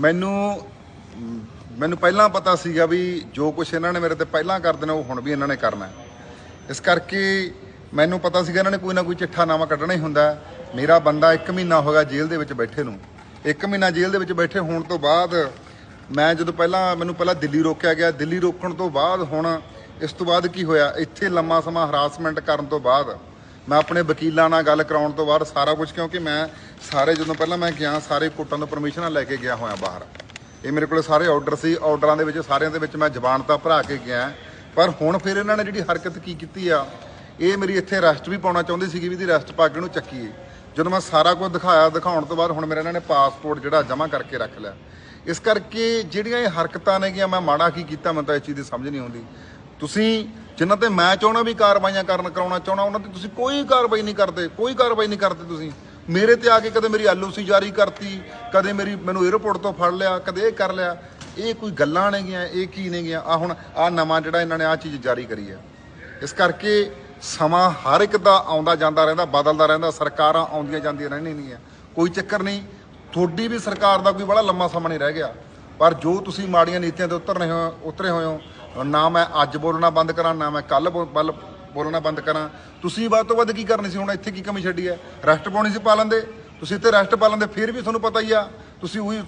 ਮੈਨੂੰ ਮੈਨੂੰ ਪਹਿਲਾਂ ਪਤਾ ਸੀਗਾ ਵੀ ਜੋ ਕੁਝ ਇਹਨਾਂ ਨੇ ਮੇਰੇ ਤੇ ਪਹਿਲਾਂ ਕਰ ਦੇਣਾ, ਉਹ ਹੁਣ ਵੀ ਇਹਨਾਂ ਨੇ ਕਰਨਾ। ਇਸ ਕਰਕੇ ਮੈਨੂੰ ਪਤਾ ਸੀਗਾ ਇਹਨਾਂ ਨੇ ਕੋਈ ਨਾ ਕੋਈ ਚਿੱਠਾ ਨਾਮਾ ਕੱਢਣਾ ਹੀ ਹੁੰਦਾ। ਮੇਰਾ ਬੰਦਾ 1 ਮਹੀਨਾ ਹੋ ਜੇਲ੍ਹ ਦੇ ਵਿੱਚ ਬੈਠੇ ਨੂੰ। 1 ਮਹੀਨਾ ਜੇਲ੍ਹ ਦੇ ਵਿੱਚ ਬੈਠੇ ਹੋਣ ਤੋਂ ਬਾਅਦ ਮੈਂ ਜਦੋਂ ਪਹਿਲਾਂ, ਮੈਨੂੰ ਪਹਿਲਾਂ ਦਿੱਲੀ ਰੋਕਿਆ ਗਿਆ। ਦਿੱਲੀ ਰੋਕਣ ਤੋਂ ਬਾਅਦ ਹੁਣ ਇਸ ਤੋਂ ਬਾਅਦ ਕੀ ਹੋਇਆ? ਇੱਥੇ ਲੰਮਾ ਸਮਾਂ ਹਰਾਸਮੈਂਟ ਕਰਨ ਤੋਂ ਬਾਅਦ ਮੈਂ ਆਪਣੇ ਵਕੀਲਾਂ ਨਾਲ ਗੱਲ ਕਰਾਉਣ ਤੋਂ ਬਾਅਦ ਸਾਰਾ ਕੁਝ ਕਿਉਂਕਿ ਮੈਂ ਸਾਰੇ ਜਦੋਂ ਪਹਿਲਾਂ ਮੈਂ ਗਿਆ, ਸਾਰੇ ਕੋਟਾਂ ਤੋਂ ਪਰਮਿਸ਼ਨਾਂ ਲੈ ਕੇ ਗਿਆ ਹੋਇਆ ਬਾਹਰ। ਇਹ ਮੇਰੇ ਕੋਲ ਸਾਰੇ ਆਰਡਰ ਸੀ ਆਰਡਰਾਂ ਦੇ ਵਿੱਚ, ਸਾਰਿਆਂ ਦੇ ਵਿੱਚ ਮੈਂ ਜ਼ਬਾਨ ਤਾਂ ਭਰਾ ਕੇ ਗਿਆ। ਪਰ ਹੁਣ ਫਿਰ ਇਹਨਾਂ ਨੇ ਜਿਹੜੀ ਹਰਕਤ ਕੀ ਕੀਤੀ ਆ, ਇਹ ਮੇਰੀ ਇੱਥੇ ਰੈਸਟ ਵੀ ਪਾਉਣਾ ਚਾਹੁੰਦੀ ਸੀਗੀ ਵੀ ਇਹਦੀ ਅਰੈਸਟ ਪਾ ਕੇ ਇਹਨੂੰ ਚੱਕੀਏ। ਜਦੋਂ ਮੈਂ ਸਾਰਾ ਕੁਝ ਦਿਖਾਇਆ, ਦਿਖਾਉਣ ਤੋਂ ਬਾਅਦ ਹੁਣ ਮੇਰਾ ਇਹਨਾਂ ਨੇ ਪਾਸਪੋਰਟ ਜਿਹੜਾ ਜਮ੍ਹਾਂ ਕਰਕੇ ਰੱਖ ਲਿਆ। ਇਸ ਕਰਕੇ ਜਿਹੜੀਆਂ ਇਹ ਹਰਕਤਾਂ ਨੇਗੀਆਂ, ਮੈਂ ਮਾੜਾ ਕੀ ਕੀਤਾ, ਮੈਨੂੰ ਤਾਂ ਇਸ ਚੀਜ਼ ਦੀ ਸਮਝ ਨਹੀਂ ਆਉਂਦੀ। ਤੁਸੀਂ ਜਿਨ੍ਹਾਂ ਤੇ ਮੈਂ ਚਾਹਣਾ ਵੀ ਕਾਰਵਾਈਆਂ ਕਰਨ, ਕਰਾਉਣਾ ਚਾਹਣਾ ਉਹਨਾਂ ਤੇ ਤੁਸੀਂ ਕੋਈ ਕਾਰਵਾਈ ਨਹੀਂ ਕਰਦੇ, ਕੋਈ ਕਾਰਵਾਈ ਨਹੀਂ ਕਰਦੇ ਤੁਸੀਂ। ਮੇਰੇ ਤੇ ਆ ਕੇ ਕਦੇ ਮੇਰੀ ਐਲਓਸੀ ਜਾਰੀ ਕਰਤੀ, ਕਦੇ ਮੇਰੀ ਮੈਨੂੰ 에어ਪੋਰਟ ਤੋਂ ਫੜ ਲਿਆ, ਕਦੇ ਇਹ ਕਰ ਲਿਆ। ਇਹ ਕੋਈ ਗੱਲਾਂ ਨੇਗੀਆਂ ਇਹ ਕੀ ਨੇਗੀਆਂ ਆ ਹੁਣ ਆ ਨਵਾਂ ਜਿਹੜਾ ਇਹਨਾਂ ਨੇ ਆ ਚੀਜ਼ ਜਾਰੀ ਕਰੀ ਹੈ। ਇਸ ਕਰਕੇ ਸਮਾਂ ਹਰ ਇੱਕ ਦਾ ਆਉਂਦਾ ਜਾਂਦਾ ਰਹਿੰਦਾ, ਬਦਲਦਾ ਰਹਿੰਦਾ, ਸਰਕਾਰਾਂ ਆਉਂਦੀਆਂ ਜਾਂਦੀਆਂ ਰਹਿਣੀਆਂ ਕੋਈ ਚੱਕਰ ਨਹੀਂ, ਤੁਹਾਡੀ ਵੀ ਸਰਕਾਰ ਦਾ ਕੋਈ ਬੜਾ ਲੰਮਾ ਸਮਾਂ ਨਹੀਂ ਰਹਿ ਗਿਆ। ਪਰ ਜੋ ਤੁਸੀਂ ਮਾੜੀਆਂ ਨੀਤੀਆਂ ਤੇ ਉਤਰਨੇ ਹੋ, ਉਤਰੇ ਹੋਏ ਹੋ, ਨਾ ਮੈਂ ਅੱਜ ਬੋਲਣਾ ਬੰਦ ਕਰਾਂ, ਨਾ ਮੈਂ ਕੱਲ ਬੋਲਣਾ ਬੰਦ ਕਰਾਂ। ਤੁਸੀਂ ਵੱਧ ਤੋਂ ਵੱਧ ਕੀ ਕਰਨੀ ਸੀ? ਹੁਣ ਇੱਥੇ ਕੀ ਕਮੀ ਛੱਡੀ ਹੈ? ਰੈਸਟ ਪਾਉਣੀ ਸੀ ਪਾ ਲੈਂਦੇ ਤੁਸੀਂ ਇੱਥੇ ਰੈਸਟ ਪਾ ਲੈਂਦੇ ਫਿਰ ਵੀ ਤੁਹਾਨੂੰ ਪਤਾ ਹੀ ਆ। ਤੁਸੀਂ ਉਹੀ